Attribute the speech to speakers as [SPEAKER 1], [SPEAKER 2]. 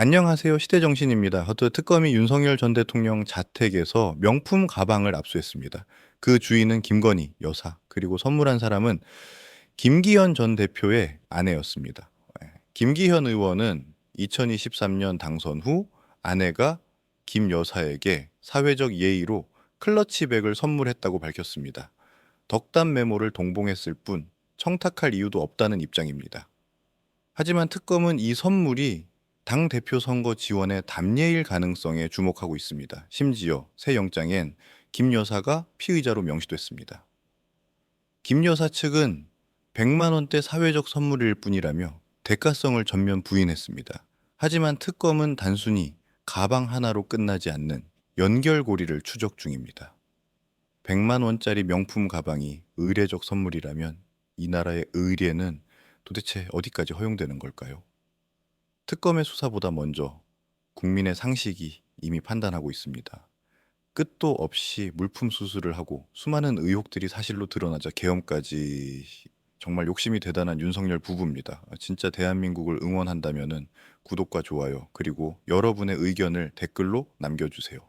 [SPEAKER 1] 안녕하세요. 시대정신입니다. 허트 특검이 윤석열 전 대통령 자택에서 명품 가방을 압수했습니다. 그 주인은 김건희 여사 그리고 선물한 사람은 김기현 전 대표의 아내였습니다. 예. 김기현 의원은 2023년 당선 후 아내가 김 여사에게 사회적 예의로 클러치백을 선물했다고 밝혔습니다. 덕담 메모를 동봉했을 뿐 청탁할 이유도 없다는 입장입니다. 하지만 특검은 이 선물이 당 대표 선거 지원의 담예일 가능성에 주목하고 있습니다. 심지어 새 영장엔 김 여사가 피의자로 명시됐습니다. 김 여사 측은 100만 원대 사회적 선물일 뿐이라며 대가성을 전면 부인했습니다. 하지만 특검은 단순히 가방 하나로 끝나지 않는 연결고리를 추적 중입니다. 100만 원짜리 명품 가방이 의례적 선물이라면 이 나라의 의례는 도대체 어디까지 허용되는 걸까요? 특검의 수사보다 먼저 국민의 상식이 이미 판단하고 있습니다. 끝도 없이 물품 수수를 하고 수많은 의혹들이 사실로 드러나자 계엄까지 정말 욕심이 대단한 윤석열 부부입니다. 진짜 대한민국을 응원한다면은 구독과 좋아요 그리고 여러분의 의견을 댓글로 남겨주세요.